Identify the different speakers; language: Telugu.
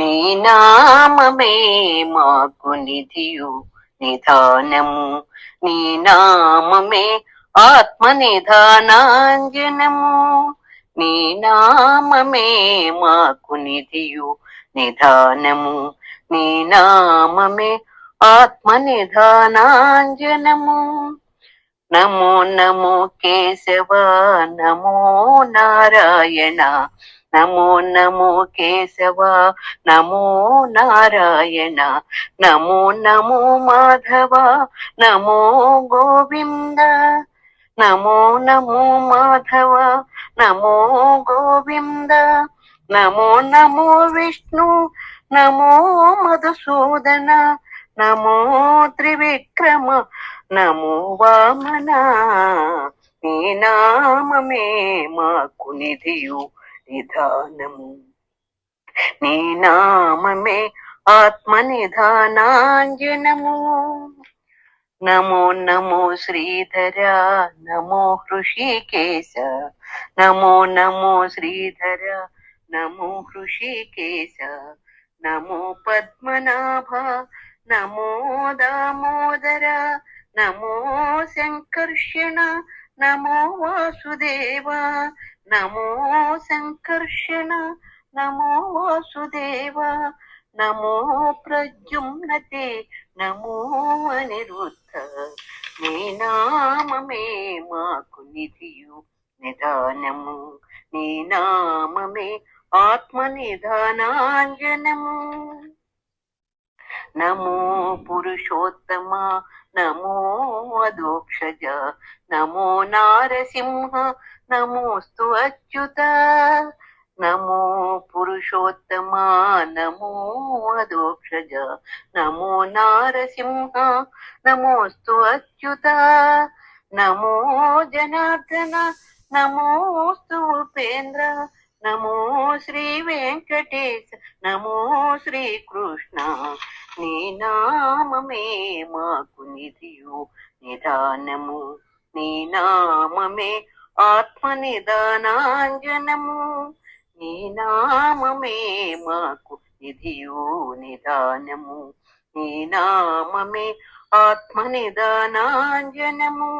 Speaker 1: నీ నామమే మాకు నిధియు నిధానము. నీ నామమే ఆత్మ నిధానాంజనము నీ నామమే మాకు నిధియు నిధానము. నీ నామమే ఆత్మ నిధానాంజనము నమో నమో కేశవ నమో నారాయణ. నమో నమో కేశవ నమో నారాయణ నమో నమో మాధవ నమో గోవింద నమో నమో మాధవ నమో గోవింద నమో నమో విష్ణు నమో మధుసూదన నమో త్రివిక్రమ నమో వామన నీ నామమే మాకు నిధియు. విధానము నీ నామమే ఆత్మ నిధానాంజనము నమో నమో శ్రీధర నమో హృషికేశ. నమో నమో శ్రీధర నమో హృషికేశ. నమో పద్మనాభ నమో దామోదర నమో సంకర్షణ నమో వాసుదేవ. నమో సంకర్షణ నమో వాసుదేవ నమో ప్రజుమ్నతే నమో అనిరుద్ధ. నీ నామమే మాకు నిధియు నిదానము. నీ నామమే ఆత్మ నిధానాంజనము నమో పురుషోత్తమ నమో అదోక్షజ నమో నారసింహ నమోస్తు అచ్యుత నమో పురుషోత్తమ నమో అదోక్షజ నమో నారసింహ నమోస్తు అచ్యుత నమో జనార్దన నమోస్తు ఉపేంద్ర నమో శ్రీ వెంకటేశ నమో శ్రీ కృష్ణ నీ నామమే మాకు నిధియు నిదానము. నీ నామమే ఆత్మ నిదానాంజనము నీ నామమే మాకు నిధియు నిదానము. నీ నామమే ఆత్మ నిదానాంజనము